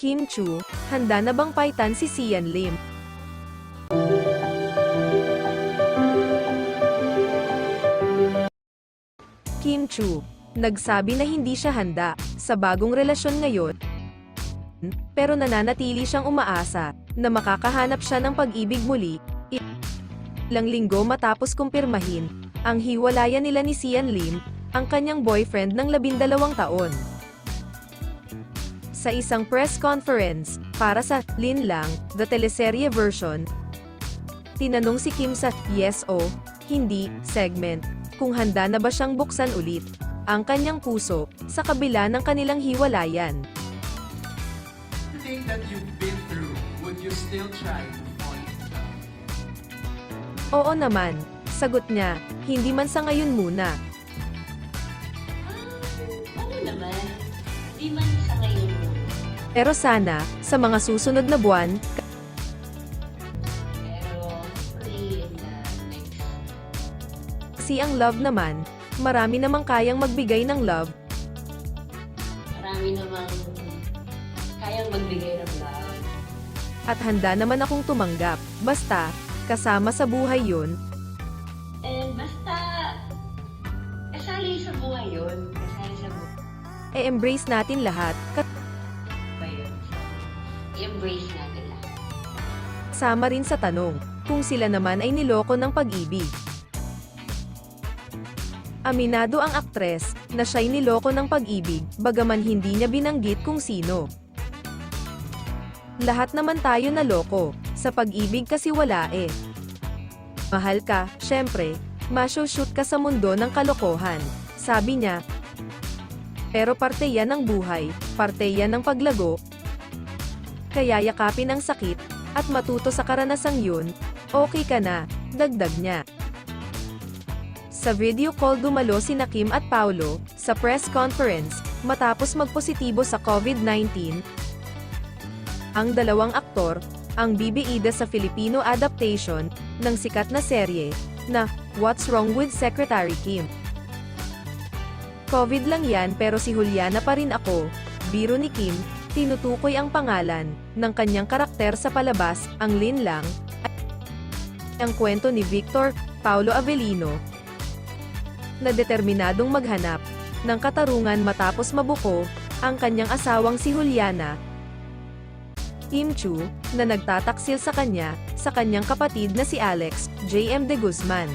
Kim Chu, handa na bang paitan si Sian Lim? Kim Chu, nagsabi na hindi siya handa sa bagong relasyon ngayon, pero nananatili siyang umaasa na makakahanap siya ng pag-ibig muli. Ilang linggo matapos kumpirmahin ang hiwalayan nila ni Sian Lim, ang kanyang boyfriend ng labindalawang taon. Sa isang press conference, para sa Lin Lang, the teleserye version, tinanong si Kim sa Yes o Hindi segment kung handa na ba siyang buksan ulit ang kanyang puso sa kabila ng kanilang hiwalayan. Everything that you've been through, would you still try to fall? Oo naman, sagot niya, hindi man sa ngayon muna. Ah, ano naman? Di man sa ngayon. Pero sana, sa mga susunod na buwan, kasi ang love naman, marami namang kayang magbigay ng love, marami namang kayang magbigay ng love. at handa naman akong tumanggap. Basta, kasama sa buhay yun, And basta, kasali sa buhay yun. Kasali sa buhay e-embrace natin lahat, i-embrace natin lahat. kasama rin sa tanong, kung sila naman ay niloko ng pag-ibig. Aminado ang aktres, na siya'y niloko ng pag-ibig, bagaman hindi niya binanggit kung sino. Lahat naman tayo naloko, sa pag-ibig kasi wala eh. Mahal ka, syempre, shoot ka sa mundo ng kalokohan, sabi niya. Pero parte yan ng buhay, parte yan ng paglago. Kaya yakapin ang sakit, at matuto sa karanasang yun, okay ka na, dagdag niya. Sa video call dumalo si Kim at Paulo, sa press conference, matapos magpositibo sa COVID-19. Ang dalawang aktor, ang bibida sa Filipino adaptation, ng sikat na serye, na What's Wrong with Secretary Kim. COVID lang yan pero si Juliana pa rin ako, biro ni Kim, tinutukoy ang pangalan, ng kanyang karakter sa palabas, ang Lin lang, ang kwento ni Victor, Paulo Avellino, na determinadong maghanap ng katarungan matapos mabuko ang kanyang asawang si Juliana, Kim Chu, na nagtataksil sa kanya sa kanyang kapatid na si Alex, J.M. de Guzman.